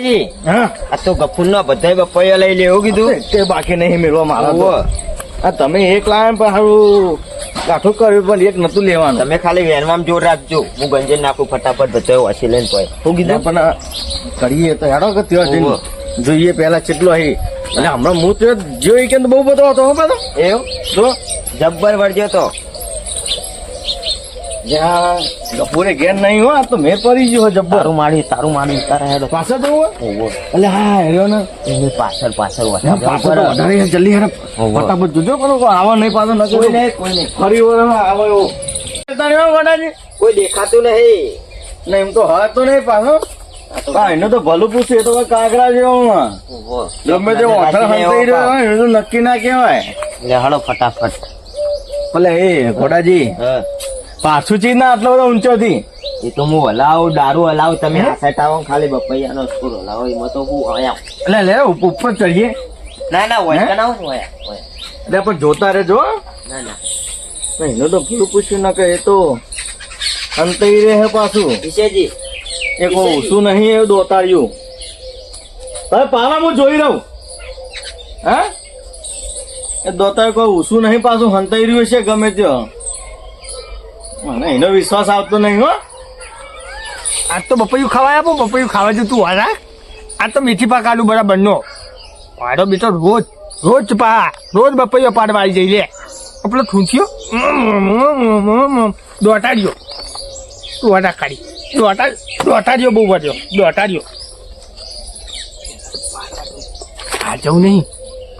જી આ તો ગફુર નો બધાય બપૈયા લઈ લે એવું કીધું? તે બાકી નહીં મેળવા મારા. આ તમે એક લાયા પણ હારું કાઠું કર્યું પણ એક નતું લેવાનું. તમે ખાલી વેનમાં જોર રાખજો. હું ગંજન નાખું ફટાફટ બધાય વાસી લઈને તોય શું કીધું? પણ કરીએ તો હેડો કે ત્યાં જોઈએ પેલા કેટલો હે. અને હમણાં હું તો જોઈ કે બહુ બધો હતો બધો એવું? તો જબ્બર વળજો તો. જ્યાં ગપુરે ઘેર નહીં હો તો મેં પડી ગયો જબ્બર. તારું માડી તારું માડી તારા હેડો. પાછળ જવું હોય? એટલે હા હેર્યો ને. એની પાછળ પાછળ પાછળ તો વધારે જલ્દી હેડો. ફટાફટ જોજો કોઈ આવા નહીં પાછો ન કોઈ નહીં કોઈ નહીં. ફરી વાર આવે એવો. તારે એવો કોઈ દેખાતું નહીં. ના એમ તો તો નહીં પાછો. એનું તો હા તો ભલું પૂછ્યું એ તો કાગડા જેવો ગમે તે ઓઠર હંતાઈ રહ્યો હોય. એનું તો નક્કી ના કહેવાય. લે હળો ફટાફટ. ભલે એ ઘોડાજી હા. પાછું ચીજ ના આટલો બધો ઊંચો થી એ તો હું હલાવ દારૂ હલાવ તમે આવો ને ખાલી બપૈયાનો સ્કૂલ હલાવો એમાં તો હું આયા એટલે લે ઉપ- ઉપર ચડીએ. ના ના? હોય ને હોય એટલે પણ જોતા રહેજો જો ના ના. ના, એનું તો ફૂલ પૂછ્યું ના કે એ તો અંતઈ રહે પાછું. વિશેજી. એ કોઈ ઊંચું નહીં એ દોતાર્યું. હવે પાલા હું જોઈ રહું હા? એ દોતાર કોઈ ઊંચું નહીં પાછું હંતાઈ રહ્યું છે ગમે ત્યાં. મને એનો વિશ્વાસ આવતો નહીં, હો. આજ તો બપૈયું ખવાય આપો, બપૈયું ખાવા જતું વાળા આ તો મીઠી પાક આલુ બરાબર નો મારો બેટો રોજ રોજ પા, રોજ બપૈયો પાડવા આવી જઈ લે. આપણો થૂંચ્યો દોટાડ્યો. દોટા કાઢી. દોટા, દોટાડ્યો બહુ વધ્યો દોટાડ્યો. આ જવું નહીં.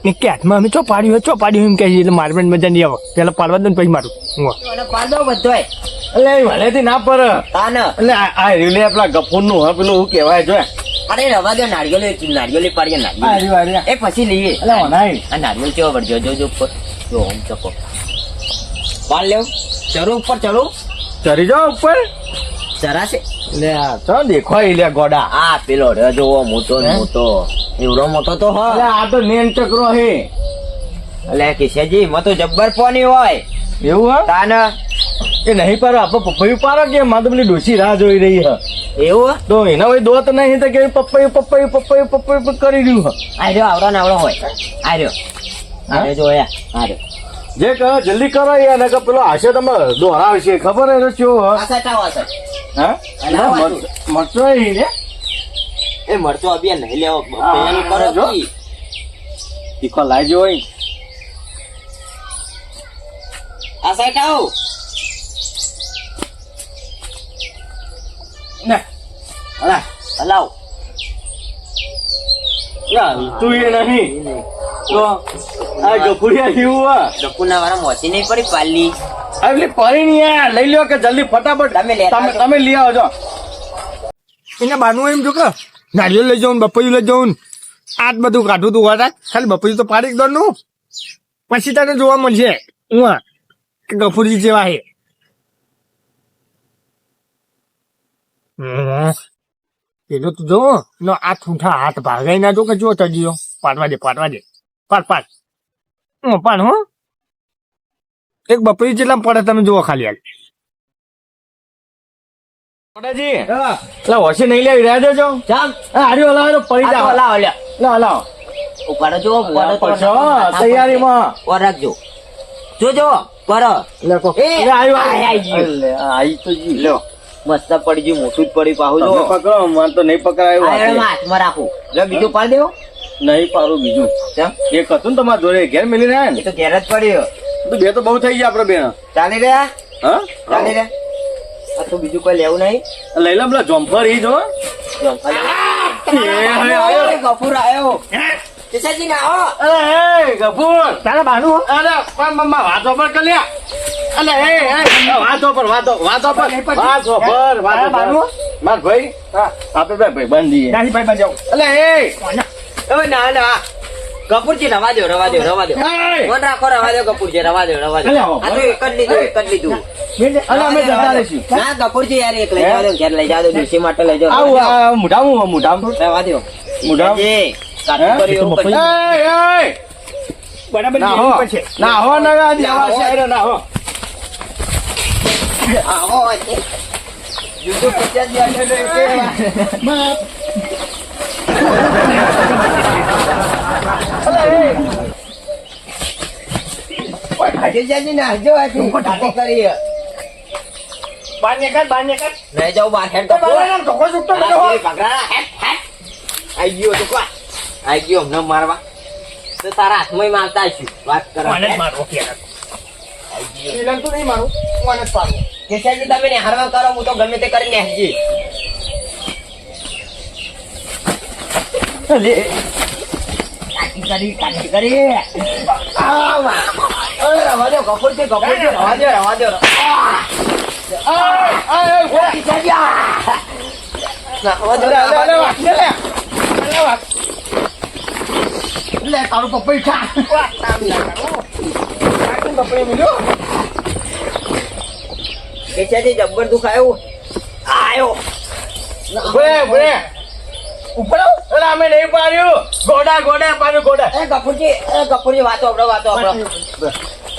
ને કે હાથમાં અમે ચો પાડ્યું ચો પાડ્યું એમ કહે છે એટલે મારે પણ મજા નહીં આવે. પેલા પાડવા દો ને પછી મારું. હું પાડો બધો એટલે ભલેથી ના પર તાન. એટલે આ આ રીલે આપણા ગફૂરનું હા પેલું શું કહેવાય જો. અરે રવા દો નારિયેલ નારિયેળ પાડીએ આ. એ પછી લઈએ. એટલે. આ નારિયેળ કેવો વળજો જો જો ઉપર જો ઓમ ચકો. પાડ લેવ. ચરો ઉપર ચરો ચડી જાઓ ઉપર. ચરાશે? લે તો ચો દેખાય લે ગોડા. આ પેલો રે જોવો મોટો? મોટો. એવડો મોટો તો હો આ તો નેન ચક્રો હે. એટલે કિશેજી મો તો જબ્બર પોની હોય. એવું હા? તાને? એ નહીં પારો આપો પપૈયું પારો કે માં તો પેલી ડોસી રાહ જોઈ રહી હ. એવું તો એના હોય દોત નહીં તો કે પપૈયું પપૈયું પપૈયું પપૈયું કરી રહ્યું હ. આ રહ્યો આવડો ને આવડો હોય. આ રહ્યો. આ રહ્યો જો આ રહ્યો. જે કહો જલ્દી કરો યાર નકર પેલો આશે તમે દોરાવશે ખબર હે તો ચો હ. હા? મરચો એ મરચો અભિયાન નહીં લેવો. કરો જો. તીખો લાવજો હોય આ સાઈડ આવો. ને. અલા હલાવ. ના તું એ નહીં. તો આ ગફુડિયા જેવું આ. ડકુના વાળા મોચી નહીં પડી પાલી આ પેલી પરી લઈ લ્યો કે જલ્દી ફટાફટ. તમે તમે તમે લઈ આવો છો એને બાનું એમ જો કે નારિયેળ લઈ જાઉં બપોરી લઈ જાઉં આજ બધું કાઢું તું વાટા. ખાલી બપોરી તો પાડી દો નું પછી તને જોવા મળશે. હું કે ગફુરજી જેવા હે. હમ. પેલો તું જો નો આ ઠૂંઠા હાથ ભાગાઈ ના જો કે જો તજીઓ પાડવા દે પાડવા દે. પાડ પાડ. હું પાડ હો. એક બપરી જેટલા પડે તમે જુઓ ખાલી હાલ. મોટાજી એટલે હોશી નહીં લેવી રહ્યા દેજો ચાલ. હારી ઓલા પડી ઉપાડો જો ઉપાડો તૈયારીમાં. જોજો લે કો. એ, આયુ આઈ તો જી. લ્યો. મસ્ત પડી ગયું મોટું જ પડી પાહુ જો પકડો મને તો નહીં પકડાયું હાથમાં રાખું. લે બીજું પાડી દેવો. નહીં પારું બીજું? એક હતું ને તમારા જોડે ઘેર મિલી રહ્યા ને? તો ઘેર જ પડ્યો બે તો બહુ થઈ ગયા આપડે બેન. ચાલી રહ્યા? હા? ચાલી રહ્યા? આ તો બીજું કોઈ લેવું નહીં. લઈ લો પેલા જોમ્ફર ઈ જો ગફુર આવ્યો કિશનજી ને આવો. અરે એ ગફુર. તારા બાનું હો. અરે પણ મમ્મા વાતો પર કલ્યા અલે એ વાતો પર વાતો વાતો પર. વાતો પર વાતો પર. બાનું? માર ભાઈ આપણે બે ભાઈ બંધી ભાઈ અલે એ. હવે ના ના. કપૂરજી રવા દો રવા દો રવા દો! ફોન રાખો રવા દો કપૂરજી રવા દો રવા દો આ તો એક જ લીધું એક જ લીધું ના કપૂરજી યાર એક લઈ જાવ ઘેર લઈ જાવ ડોસી માટે લઈ જાવ આવું મુઢામું મુઢામું. રવા દો મુઢામું. બરાબર ના હો. ના હો ના આવો પચાસ હજાર નો કે જીજાજી નાખજો આથી. કરી. બાર નીકળ બાર નીકળ નહીં જાઉં બહાર હેડ એ બાર નીકળ, ધોકો ચૂકતો બધો હોય. પકડા હેડ હેડ આઈ ગયો તો આઈ ગયો હમણાં મારવા. તો તારા હાથમાં મારતા છું વાત કરો. મને કે તો નહીં મારું. મને કેસાજી તમે ને હારવા કરો હું તો ગમે તે કરીને હેજી કરી કાઢી કરી રવા દો કપૂર છે કપૂર છે રવા દો રવા દો. લે તારું પપઈ ખા કેસાજી જબ્બર દુખાયું ભલે ભલે અમે નહીં પાડ્યું. ગોડા ગોડા પાડ્યું ગોડા. એ કપૂરજી વાતો આપડો વાતો આપડો.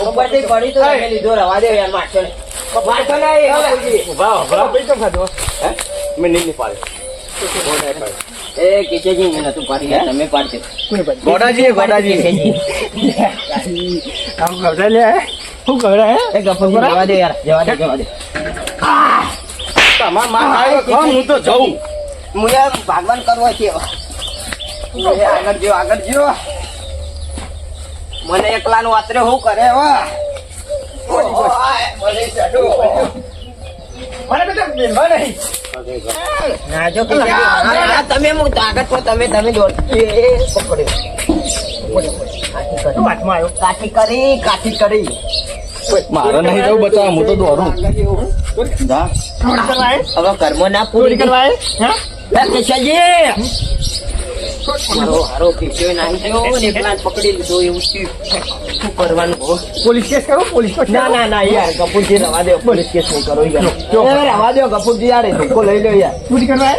ઉપરથી પડી તો તમે લીધો રવા દે યાર ને એ કપૂરજી ઊભા ઊભા પૈ તો ખાધો. હે? મેં નહીં નહીં ગોડા પાડ્યું. એ કિશોરજી મેં નતું પાડી તમે પાડજો. ગોડાજી ગોડાજી. આમ ગવડા લે શું ગવડા હે? એ કપૂરજી જવા દે યાર જવા દે જવા દે. તમારમાં આવ્યો હું તો જઉં. હું યાર ભાગવાન કરવો છે આગળ જો આગળ જો મને એકલાનું વાતરે હું કરે હો? મને બેટા બેનવા નહીં. ના જો કિશોરજી, ના, ના, તમે હું આગળ છો તમે તમે દોડ એ એ, પકડ્યો. શું હાથમાં આવ્યો? કાઠી કરી કાઠી કરી. મારે નહીં જવું બચાવ હું તો દોરું? હવે કર્મ ના પૂરી કરવા પોલીસ કેસ કરો પોલીસ ના ના ના યાર કપૂરજી રવા દો પોલીસ કેસ નહીં કરો યાર. રવા દો કપૂરજી યાર ધોકો લઈ લો યાર. ચોરી કરવા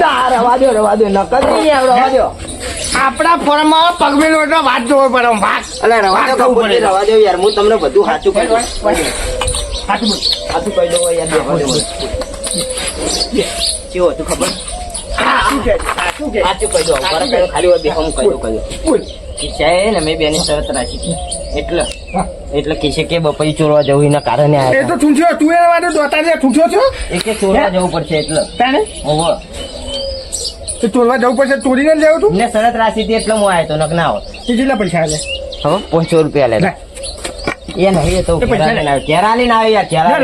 ના રવા દો રવા દો નકર નહીં યાર રવા દો. આપણા ફોર્મમાં પગમેલો એટલો વાત જોવો પડે વાત. એટલે રવા દો કપૂરજી રવા દો યાર હું તમને બધું સાચું કહી દઉં. સાચું સાચું કહી દઉં યાર રવા દો. કેવું તું ખબર? સાચું કહી દો ખાલી બેફામ કહી દો કહી દઉં બોલ. ને મેં બેની શરત રાખી હતી એટલે એટલે કિસ્સે કે બપઈ ચોરવા જવું એના કારણે એ તો ચૂંટ્યો તું એના માટે દોતારી ચૂંટ્યો છો એ કે ચોરવા જવું પડશે એટલે તાને ઓહો તો ચોરવા જવું પડશે ચોરીને જ લેવું તું ને શરત રાખી હતી એટલે હું આવ્યો તો નક ના હોત તે કેટલા પૈસા આલે હવે પાંચસો રૂપિયા લે. એ નહીં તો પૈસા લઈને આવ્યો યાર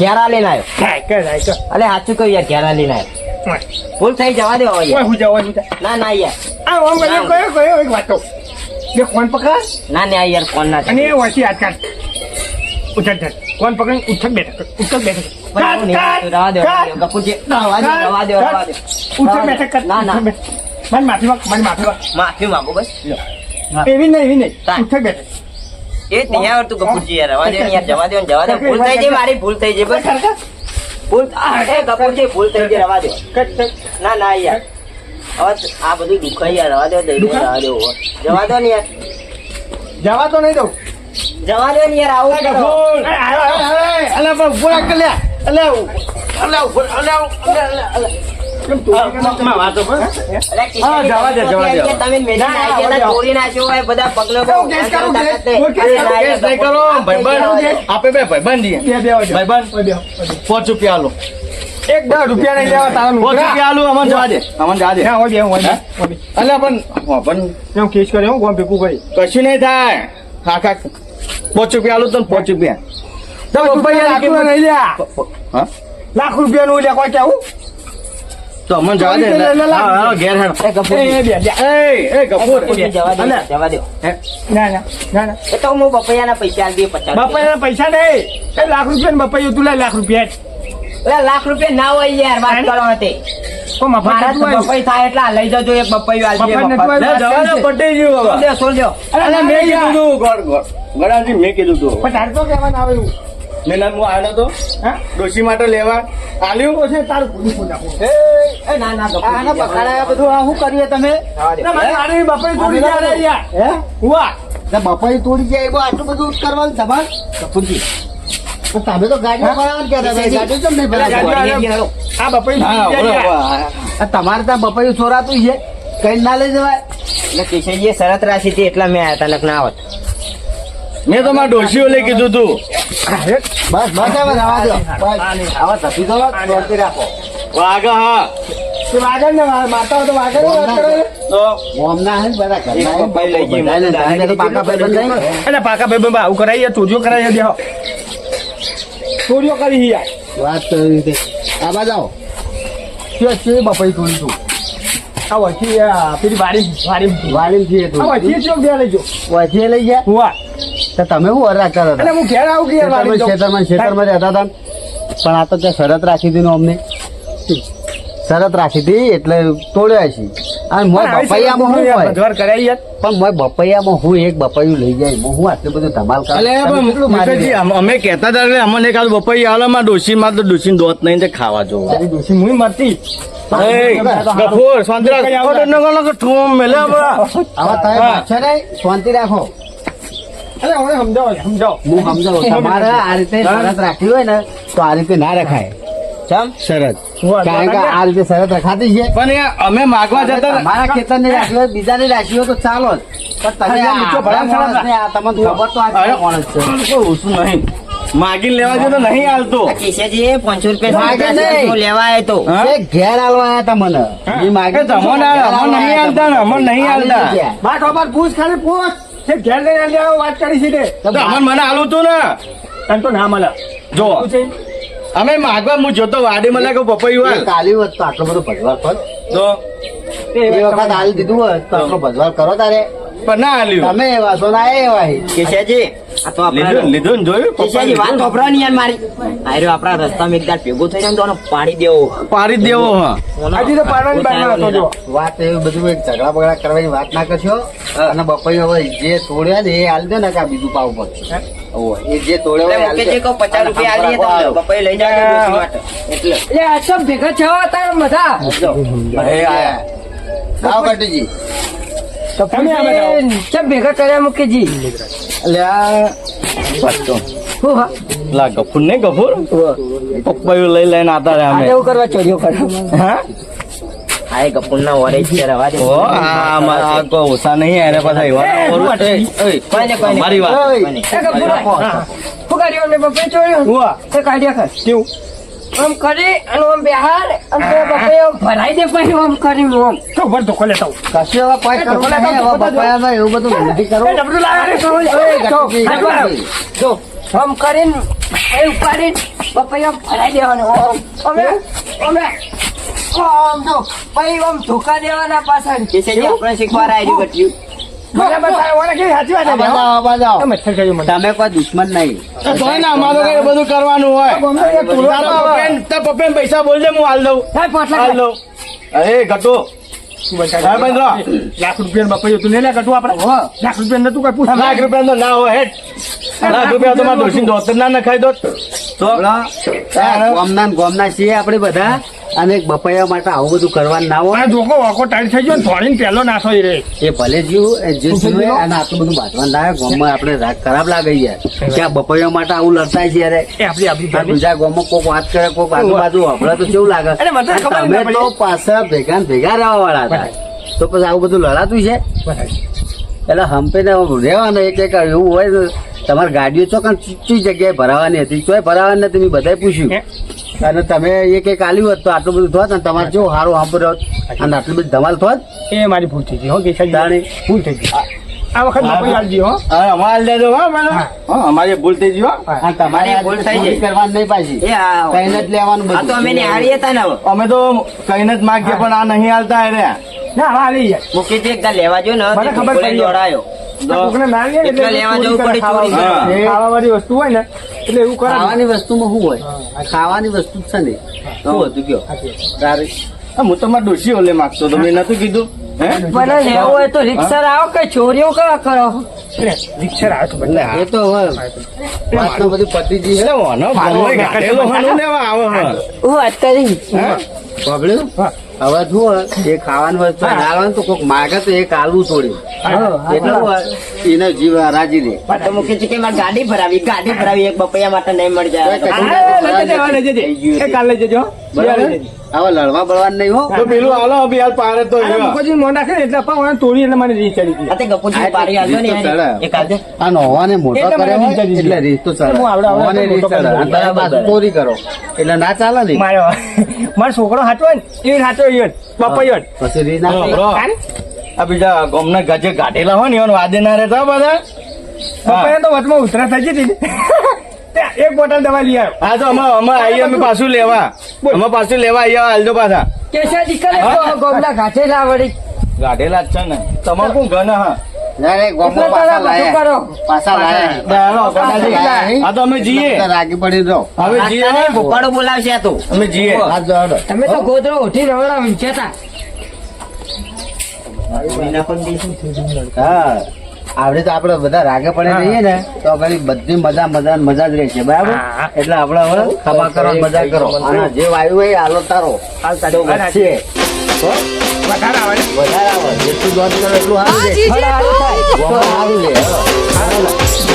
ઘેરા. લઈને આવ્યો. અલે સાચું કહ્યું યાર ઘેરા લઈને આવ્યો ભૂલ થઈ જવા દે હવે હું. ના ના યાર. આ ઓમ કયો કયો એક વાતો. જે કોણ પકડ. ના ના યાર ફોન ના અને એ વાંચી હાથ કાઢ ઉઠક જા ફોન પકડ ઉઠક બેઠક ઉઠક બેઠક માફી માંગ બસ. એવી નહીં એવી નહીં. ઉઠક બેઠક એ નહીં આવડતું કપૂરજી યાર રવા દે યાર જવા દે જવા દે ભૂલ થઈ જાય મારી ભૂલ થઈ જાય બસ. ભૂલ હે કપૂરજી ભૂલ થઈ જાય રવા દે. ના ના યાર. હવે આ બધું દુખાય યાર રવા દે દઈ? રવા દે જવા દો ને યાર. જવા તો નહીં દઉં. જવા દો ને યાર આવું અરે, અલે, પણ રાખ અલે, અલે, અલે, અલે, અલે, અલે. રૂપિયા નહીં લેવા તારા રૂપિયા જવા દે અમને જવા દે હા, બે, પણ કેસ કર્યો હું ગોમ ભેગું ભાઈ કશું નહીં થાય હા કાક રૂપિયા આલો તને પાંચ રૂપિયા લાખ રૂપિયા નહીં લ્યા લાખ રૂપિયા નું લ્યા કોઈ કેવું? તો અમને જવા દે. હા, હા, ઘેર હેડ. એ કપૂર એ બે બે. એ એ કપૂર. જવા દે જવા દો. ના ના ના ના. એ તો હું બપૈયાના પૈસા આલ દે 50 બપૈયાના પૈસા દે એ લાખ રૂપિયા ને બપૈયો તું લાખ રૂપિયા એ લાખ રૂપિયા ના હોય યાર વાત કરો હતી કોઈ મફત આવ્યું. થાય એટલા લઈ જજો એક બપૈયો આલ દે મફત. આવ્યું. લે, જવા દે, પટી ગયું હવે. સોલ દે, અરે મેં કીધું તું ગોડ ગોડાજી મેં કીધું તો. પણ તારે તો કહેવાનું આવે એવું. મેં ના હું આવ્યો તો હા? ડોશી માટે લેવા. આલ્યું? તો છે તારું ભૂલું નાખું. એ ના ના આના પકડાયા બધું આ શું કરીએ તમે? ના, મારી બાપાએ તોડી જાય રે યાર. હે? હુઆ. બપાઈ તોડી જાય એમાં આટલું બધું કરવાનું તમારે ગપુજી. તો તમે તો ગાડી બનાવવાનું કહેતા હતા. ગાડી કેમ નહીં ગાડી આ બપાઈ તમારે ત્યાં બપાઈ ચોરાતું છે? કઈ ના લઈ જવાય? એટલે કિશનજીએ શરત રાખી હતી એટલા મેં આવ્યા હતા લગ્ન આવત. મેં તો મારા ડોશીઓ લઈ કીધું તું. બસ બસ હવે ગોમના હે બધા પાકા પાકા ભાઈ ભાઈ આવું કરાવીએ ચોરીઓ કરાવીએ દેહો ચોરીઓ કરી વાત કરી આ બાજુ કે બપાઈ ચોરી તું આ વચ્ચે પેલી વાડી વાડી વાડીમાં છીએ તું. વચ્ચે ચોક દે લેજો વચ્ચે લઈ ગયા? હુવા તો તમે શું હરાક કરો એટલે હું ઘેર આવું કે વાડી ખેતરમાં ખેતરમાં રહેતા હતા પણ આ તો ત્યાં શરત રાખી હતી અમને. શરત રાખી હતી એટલે તોડ્યા છે અને મોય બપૈયામાં હું હોય? ઘર યાર પણ મોય બપૈયામાં હું એક બપૈયું લઈ જાય હું આટલું બધું ધમાલ કરું? અમ- કહેતા હતા એટલે અમને કાલ બપૈયા આલા માં ડોસી માં તો ડોસી દોત નહીં તે ખાવા જોવા. ડોસી હું મરતી. શાંતિ રાખો. સમજાવો સમજાવો. હું સમજાવું તમારે આ રીતે શરત રાખી હોય ને તો આ રીતે ના રખાય. ચમ શરત. કારણ કે આ રીતે શરત રખાતી છે. પણ અમે માગવા જતા હતા. ખેતર ને. તો ચાલો નહીં. માગીને લેવા જો નહીં હાલતો. કિશનજીએ પાંચસો રૂપિયા માગે લેવા આવ્યો તો. ઘેર મને. માગી નહીં હાલતા અમને નહીં હાલતા. બા ખબર પૂછ ખાલી પૂછ ઘેર લઈને વાત કરી છે તે તો અમને મને હાલું તું ને. તને તો ના મળે. જો. અમે માગવા હું જોતો વાડી મને કે પપૈયું હાલ કાલી વખત તો આટલો બધો ભજવાર પર તો? એ વખત હાલ દીધું હોય તો આટલો ભજવાર કરો તારે. પણ ના હાલ્યું તમે એવા છો ના એ એવા કેશાજી આ તો આપણા લીધું ને જોયું? કેશાજી વાત પપ્પા યાર મારી. આયરો આપણા રસ્તામાં એક દાડ ભેગો થઈ જાય તો આને પાડી દેવો. પાડી જ દેવો હા. હજી તો પાડવાની બારમાં હતો જો. વાત એ બધું એક ઝઘડા બગડા કરવાની વાત ના કરશો. અને બપૈયો હવે જે તોડ્યા ને એ હાલ દે ને કે આ બીજું પાવું પડશે એ જે તોડ્યો હોય એ હાલ એટલે દે. મુકેશજી કહું પચાસ રૂપિયા આલીએ તમને. પપ્પાએ લઈ જાજો ડોશી માટે. એટલે. એટલે આ સબ ભેગા બધા આવો કટુજી. તમે કર્યા મુકેજી એટલે આ ગફુર નહીં ગફુર? પપ્પાયું લઈ લઈને આતા રહ્યા એવું કરવા ચોરીઓ કરવા હા? આ એ ગપુરના વરે છે રવા દે ઓ આ નહીં પાછા એવા મારી વાત એ. ને બપે ચોર્યું કાઢ્યા કર કેવું આમ કરી અને આમ બેહાર અને તે બપે ભરાઈ દે પછી આમ કરીને આમ તો ભર. કશું એવું બધું નથી. એ તો જો, આમ કરીને એ ઉપાડીને બપે ભરાઈ દેવાનું અમે અમે આમ જો પછી આમ ધોકા દેવાના આપણે આવ્યું સાચી વાત છે બાજુ આવો, આ બાજુ આવો. આ મચ્છર ખાયું મને. તમે કોઈ દુશ્મન નહીં. તો ને અમારે કઈ બધું કરવાનું હોય. પૈસા બોલજે હું હાલ દઉં. હાલ દઉં. અરે ઘટો. લાખ રૂપિયા બપાયું તું લે લે આપણે. લાખ રૂપિયા નતું કઈ પૂછ? લાખ રૂપિયા તો ના હોય હેઠ લાખ રૂપિયા તો મારે ડોશીને દોતર ના નખાઈ દોત તો ગોમના ગોમના છીએ આપણે બધા અને બપૈયા માટે આવું બધું કરવાનું ના હોય. જોકો વાકો ટાઈટ થઈ ગયો ને થોડીને પહેલો નાસો રે. એ ભલે જીવ એ જે અને આટલું બધું બાંધવાનું ના હોય. ગામમાં આપણે રાગ ખરાબ લાગે યાર. કે આ બપૈયા માટે આવું લડતા છે યાર. એ આપડી આપડી આ બીજા ગામમાં કોક વાત કરે કોક આજુબાજુ હમણાં તો કેવું લાગે? તમે તો પાછા ભેગા ભેગા રહેવા વાળા તો પછી આવું બધું લડાતું છે? એટલે હંપે ને રહેવાનું એક એક એવું હોય તો તમારી ગાડીઓ ચોકન ચી જગ્યાએ ભરાવાની હતી. ચોય ભરાવાની નથી મેં બધાએ પૂછ્યું. અને તમે એક એક આલ્યું હોત તો આટલું બધું થોત ને તમારે કેવું સારું સાંભળ હોત? અને આટલું બધી ધમાલ થોત? એ મારી ભૂલ થઈ ગઈ. હો કે. ભૂલ થઈ ગઈ. આ વખત બપાઈ આલજી હો. હા અમારે હાલ દેજો હો મને અમારી ભૂલ થઈ ગઈ હો. તમારે ભૂલ થઈ ગઈ. કરવાનું નહીં પાછી. એ આ કઈને જ લેવાનું બધું તો અમે નિહાળીએ તા ને અમે તો કઈ જ માગીએ પણ આ નહીં હાલતા અરે ના હા લઈ જાય મુકેશજી એકદા લેવા જો ને મને ખબર પડી. દોડાયો. કોકને ના લે એટલે લેવા જવું પડે, ચોરી કરવા. ખાવા વાળી વસ્તુ હોય ને એટલે એવું ખાવાની વસ્તુમાં શું હોય? ખાવાની વસ્તુ છે ને. શું હતું કયો? હું તો ડોસી ઓલે માગતો તો મેં નતું કીધું. મને લેવું હોય તો રિક્ષા આવો કે ચોરીઓ કયા કરો? રિક્ષા આવે બદલે એ તો હવે વાતનો બધી પતિજી છે. ઓનો હું. શું એ ખાવાનું વસ્તુ હાલવાનું તો કોક માગે તો એ કાલવું થોડી. એટલે હોય એને જીવ રાજી દે. તો છે કે મારે ગાડી ભરાવી ગાડી ભરાવી એક બપૈયા માટે નહીં મળી જાય. લઈ જજે, કાલે જજો લડવા બળવા નહીં હો. તો પેલું અભી હાલ પારે તો ને એટલે અપ્પા મને તોડી એટલે મને રીત ચડી ગઈ. આ ગપુજી પાડી આલ્યો ને એક આલજે. આ નોવાને મોટો એટલે મને કર્યો હોય રીત ચડી એટલે રીત તો ચડે હું આવડે આવડે રીત ચડે. અને તારા પાછું ચોરી કરો. એટલે ના ચાલે ને. મારો. મારો છોકરો હાચો ને એ હાચો ઈ જ. પપૈયો જ. પછી રીત ના? આ બીજા ગામના ગજે ગાઢેલા હોય ને વાદે ના રહેતા બધા. પપ્પા તો વચમાં ઉતરા થઈ જતી એક બોટલ દવા લઈ આવ્યો. હા તો અમે અમે આવીએ અમે પાછું લેવા. અમે પાછું લેવા આવીએ હાલજો પાછા. કેશા દીકરા ગોમલા ગાઠેલા વળી ગાઠેલા જ છે ને. તમારે કોણ ઘન હા? તમે તો ગોદરો ઉઠી રવડા આવડે તો આપડે બધા રાગે પડે રહીએ ને તો ઘણી બધી મજા મજા ને મજા જ રહેશે બરાબર? એટલે આપડે હવે ખમા કરો મજા કરો. અને જે વાયુ હોય એ હાલો તારો. વચ્ચે વધારે આવે વધારે આવે. જેટલું દોડ કરો એટલું સારું. સારું.